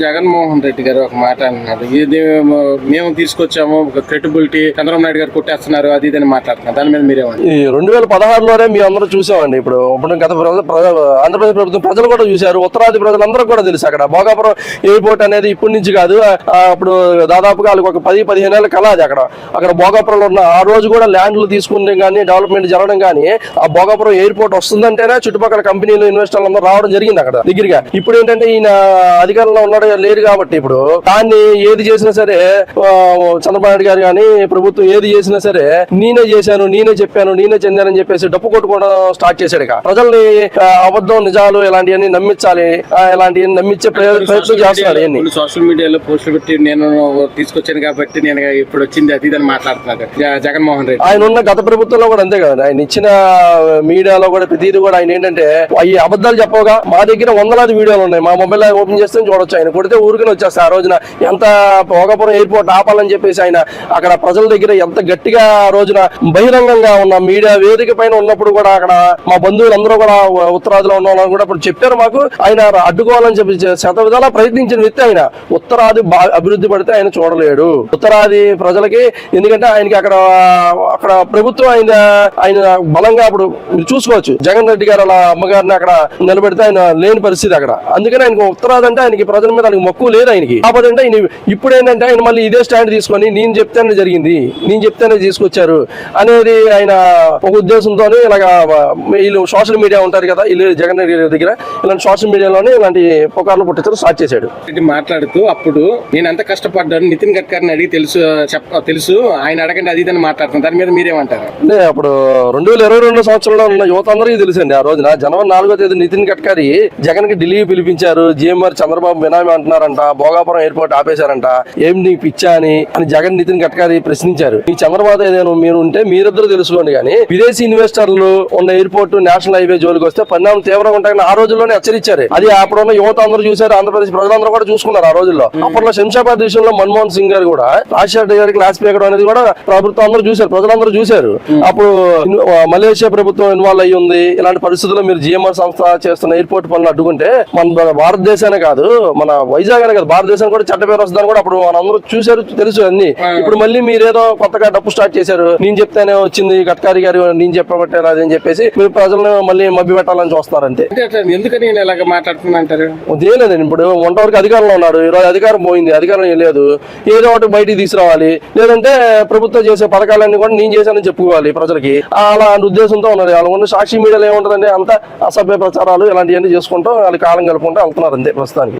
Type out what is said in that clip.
జగన్మోహన్ రెడ్డి గారు ఒక మాట అన్నారు ఇది మేము తీసుకొచ్చాము క్రెడిబిలిటీ చంద్రబాబు నాయుడు గారు కొట్టేస్తున్నారు అది ఇది అని మాట్లాడుతున్నారు. దాని మీద మీరే ఈ రెండు వేల పదహారులోనే మీ అందరూ చూసామండి ఇప్పుడు ఇప్పుడు గత ప్ర- ఆంధ్రప్రదేశ్ ప్రభుత్వం ప్రజలు కూడా చూశారు ఉత్తరాది ప్రజలందరూ కూడా తెలుసు అక్కడ. భోగాపురం ఎయిర్పోర్ట్ అనేది ఇప్పటి నుంచి కాదు అప్పుడు దాదాపుగా వాళ్ళకి ఒక పది పదిహేను ఏళ్ళ కల అది అక్కడ. అక్కడ భోగాపురంలో ఉన్న ఆ రోజు కూడా ల్యాండ్లు తీసుకునే కానీ డెవలప్మెంట్ జరగడం కానీ ఆ భోగాపురం ఎయిర్పోర్ట్ వస్తుందంటేనే చుట్టుపక్కల కంపెనీలు ఇన్వెస్టర్లు అందరూ రావడం జరిగింది అక్కడ దగ్గరగా. ఇప్పుడు ఏంటంటే ఈయన అధికారంలో ఉన్నాడు లేరు కాబట్టి ఇప్పుడు. దాన్ని ఏది చేసినా సరే చంద్రబాబు నాయుడు గారు కానీ ప్రభుత్వం ఏది చేసినా సరే నేనే చేశాను నేనే చెప్పాను నేనే చెందానని చెప్పేసి డప్పు కొట్టుకోవడం స్టార్ట్ చేశాడు ఇక. ప్రజల్ని అబద్ధం నిజాలు ఇలాంటివన్నీ నమ్మించాలి. ఇలాంటివన్నీ నమ్మించే ప్రయ- ప్రయత్నం చేస్తున్నాడు ఇవన్నీ. సోషల్ మీడియాలో పోస్టులు పెట్టి నేను తీసుకొచ్చాను కాబట్టి నేను ఇప్పుడు వచ్చింది అది ఇది అని మాట్లాడుతున్నారు జ- జగన్మోహన్ రెడ్డి. ఆయన ఉన్న గత ప్రభుత్వంలో కూడా అంతే కదా. ఆయన ఇచ్చిన మీడియాలో కూడా ప్రతిదీ కూడా ఆయన ఏంటంటే అవి అబద్ధాలు చెప్పగా మా దగ్గర వందలాది వీడియోలు ఉన్నాయి. మా మొబైల్ ఓపెన్ చేస్తే చూడొచ్చు ఆయన కొడితే ఊరికనే వచ్చేస్తా ఆ రోజున. ఎంత భోగపురం ఎయిర్పోర్ట్ ఆపాలని చెప్పేసి ఆయన అక్కడ ప్రజల దగ్గర ఎంత గట్టిగా ఆ రోజున బహిరంగంగా ఉన్న మీడియా వేదిక పైన ఉన్నప్పుడు కూడా అక్కడ మా బంధువులందరూ కూడా ఉత్తరాదిలో ఉన్న వాళ్ళని కూడా ఇప్పుడు చెప్పారు మాకు. ఆయన అడ్డుకోవాలని చెప్పి శత విధాలా ప్రయత్నించిన వ్యక్తి ఆయన. ఉత్తరాది అభివృద్ధి పడితే ఆయన చూడలేడు. ఉత్తరాది ప్రజలకి ఎందుకంటే ఆయనకి అక్కడ అక్కడ ప్రభుత్వం ఆయన ఆయన బలంగా అప్పుడు చూసుకోవచ్చు. జగన్ రెడ్డి గారు అలా అమ్మగారిని అక్కడ నిలబెడితే ఆయన లేని పరిస్థితి అక్కడ. అందుకని ఆయనకు ఉత్తరాది అంటే ఆయనకి ప్రజలు మీద ఆయనకి మక్కువ లేదు ఆయనకి. కాకపోతే ఆయన ఇప్పుడు ఏంటంటే ఆయన మళ్ళీ ఇదే స్టాండ్ తీసుకొని నేను చెప్తేనే జరిగింది. నేను చెప్తేనే తీసుకొచ్చారు అనేది ఆయన ఒక ఉద్దేశంతో ఇలాగ వీళ్ళు సోషల్ మీడియా ఉంటారు కదా వీళ్ళు జగన్ దగ్గర ఇలాంటి సోషల్ మీడియాలోనే ఇలాంటి పుకార్లు పుట్టించడం స్టార్ట్ చేశాడు. మాట్లాడుతూ అప్పుడు నేను ఎంత కష్టపడ్డాను నితిన్ గడ్కరీని అడిగి తెలుసు తెలుసు ఆయన అడగండి అది ఇది అని మాట్లాడుతున్నాను. దాని మీద మీరేమంటారు? అంటే అప్పుడు రెండు వేల ఇరవై రెండు సంవత్సరంలో ఉన్న యువత అందరికీ తెలుసండి ఆ రోజున జనవరి నాలుగో తేదీ నితిన్ గడ్కరీ జగన్కి ఢిల్లీ పిలిపించారు జిఎంఆర్ చంద్రబాబు బినామీ అంటున్నారంట భోగాపురం ఎయిర్పోర్ట్ ఆపేశారంట. ఏం నీకు పిచ్చా అని అని జగన్ నితిన్ గడ్కరీ ప్రశ్నించారు. ఈ చంద్రబాబు ఏదైనా మీరు ఉంటే మీరిద్దరు తెలుసుకోండి కానీ విదేశీ ఇన్వెస్టర్లు ఉన్న ఎయిర్పోర్ట్ నేషనల్ హైవే జోలికి వస్తే పరిణామం తీవ్రంగా ఉంటాయని ఆ రోజుల్లోనే హెచ్చరించారు. అది అప్పుడు ఉన్న యువత అందరూ చూశారు ఆంధ్రప్రదేశ్ ప్రజలందరూ కూడా చూసుకున్నారు ఆ రోజుల్లో. అప్పట్లో శంషాబాద్ విషయంలో మన్మోహన్ సింగ్ గారు కూడా రాజశేఖర్ గారికి క్లాస్ పీకడం అనేది కూడా ప్రభుత్వం అందరూ చూశారు ప్రజలందరూ చూశారు. అప్పుడు మలేషియా ప్రభుత్వం ఇన్వాల్వ్ అయ్యి ఉంది. ఇలాంటి పరిస్థితుల్లో మీరు జిఎంఆర్ సంస్థ చేస్తున్న ఎయిర్పోర్ట్ పనులు అడ్డుకుంటే మన భారతదేశానే కాదు మన వైజాగ్ అనే కాదు భారతదేశం కూడా చెడ్డ పేరు వస్తుందని కూడా అప్పుడు మనందరూ చూశారు తెలుసు అన్ని. ఇప్పుడు మళ్ళీ మీరేదో కొత్తగా డప్పు స్టార్ట్ చేశారు నేను చెప్తేనే వచ్చింది గడ్కరీ గారు నేను చెప్పబట్టే అదని చెప్పేసి మీరు ప్రజలను మళ్ళీ మభ్య పెట్టాలని చూస్తున్నారు అంతే ఎందుకని నేను ఇలాగ లేదండి ఇప్పుడు వంట వరకు అధికారంలో ఉన్నాడు ఈరోజు అధికారం పోయింది అధికారం లేదు. ఏదో ఒకటి బయటికి తీసుకురావాలి లేదంటే ప్రభుత్వం చేసే పథకాలన్నీ కూడా నేను చేశానని చెప్పుకోవాలి ప్రజలకి. అలాంటి ఉద్దేశంతో ఉన్నారు వాళ్ళు ఉన్న సాక్షి మీడియాలో ఏముంటుందంటే అంత అసభ్య ప్రచారాలు ఇలాంటివన్నీ చేసుకుంటూ వాళ్ళు కాలం కలుపుకుంటూ వెళ్తున్నారు అంతే ప్రస్తుతానికి.